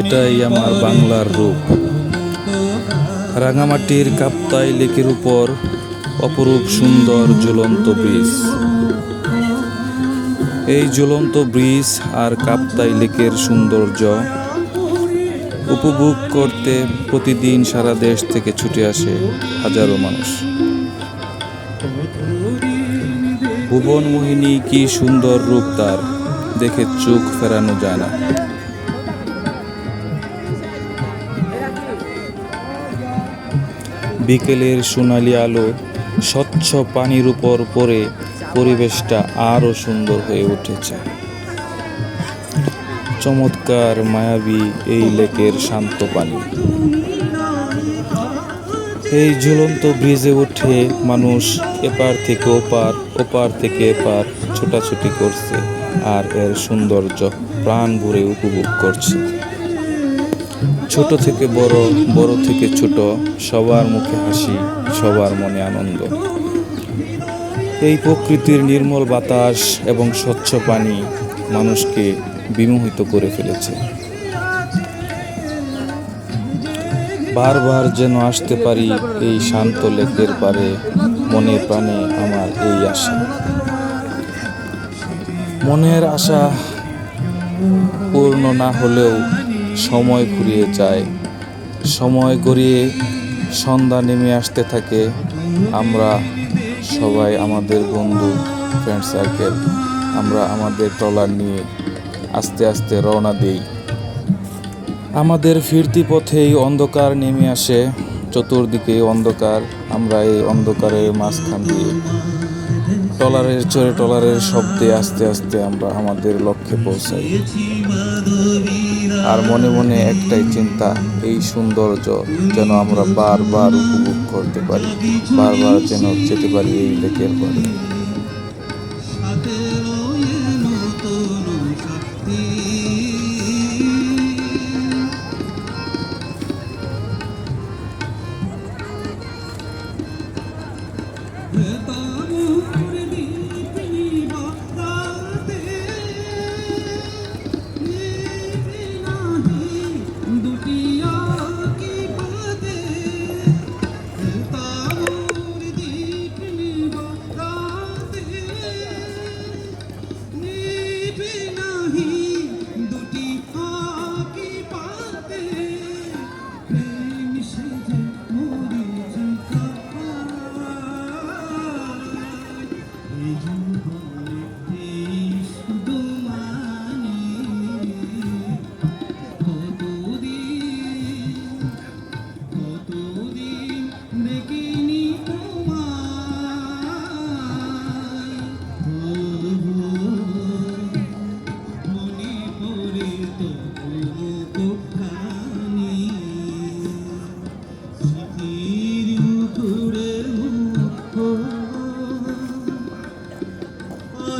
এটাই আমার বাংলার রূপ। রাঙামাটির কাপ্তাই লেকের উপর অপরূপ সুন্দর জ্বলন্ত ব্রিজ। এই জ্বলন্ত ব্রিজ আর কাপ্তাই লেকের সৌন্দর্য উপভোগ করতে প্রতিদিন সারা দেশ থেকে ছুটে আসে হাজারো মানুষ। ভুবন মোহিনী কি সুন্দর রূপ তার, দেখে চোখ ফেরানো যায় না। বিকেলের সোনালি আলো স্বচ্ছ পানির উপর পড়ে পরিবেশটা আরও সুন্দর হয়ে উঠেছে। চমৎকার মায়াবী এই লেকের শান্ত পানি। এই ঝুলন্ত ব্রিজে উঠে মানুষ এপার থেকে ওপার ওপার থেকে এপার ছোটাছুটি করছে আর এর সৌন্দর্য প্রাণ ভরে উপভোগ করছে। ছোট থেকে বড় বড় থেকে ছোট, সবার মুখে হাসি, সবার মনে আনন্দ। এই প্রকৃতির নির্মল বাতাস এবং স্বচ্ছ পানি মানুষকে বিমোহিত করে ফেলেছে। বারবার যেন আসতে পারি এই শান্ত লেকের পারে, মনে প্রাণে আমার এই আশা। মনের আশা পূর্ণ না হলেও সময় ফুরিয়ে যায়। সময় গড়িয়ে সন্ধ্যা নেমে আসতে থাকে। আমরা সবাই আমাদের বন্ধু ফ্রেন্ড সার্কেল আমরা আমাদের ট্রলার নিয়ে আস্তে আস্তে রওনা দিই। আমাদের ফিরতি পথেই অন্ধকার নেমে আসে। চতুর্দিকে অন্ধকার, আমরা এই অন্ধকারের মাঝখান দিয়ে টলারের চড়ে টলারের শব্দে আস্তে আস্তে আমরা আমাদের লক্ষ্যে পৌঁছাই। আর মনে মনে একটাই চিন্তা, এই সৌন্দর্য যেন আমরা বারবার উপভোগ করতে পারি, বারবার যেন যেতে পারি এই লেকের পরে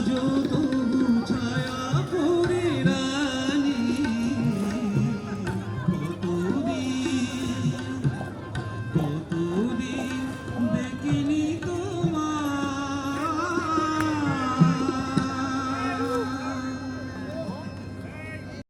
শুধু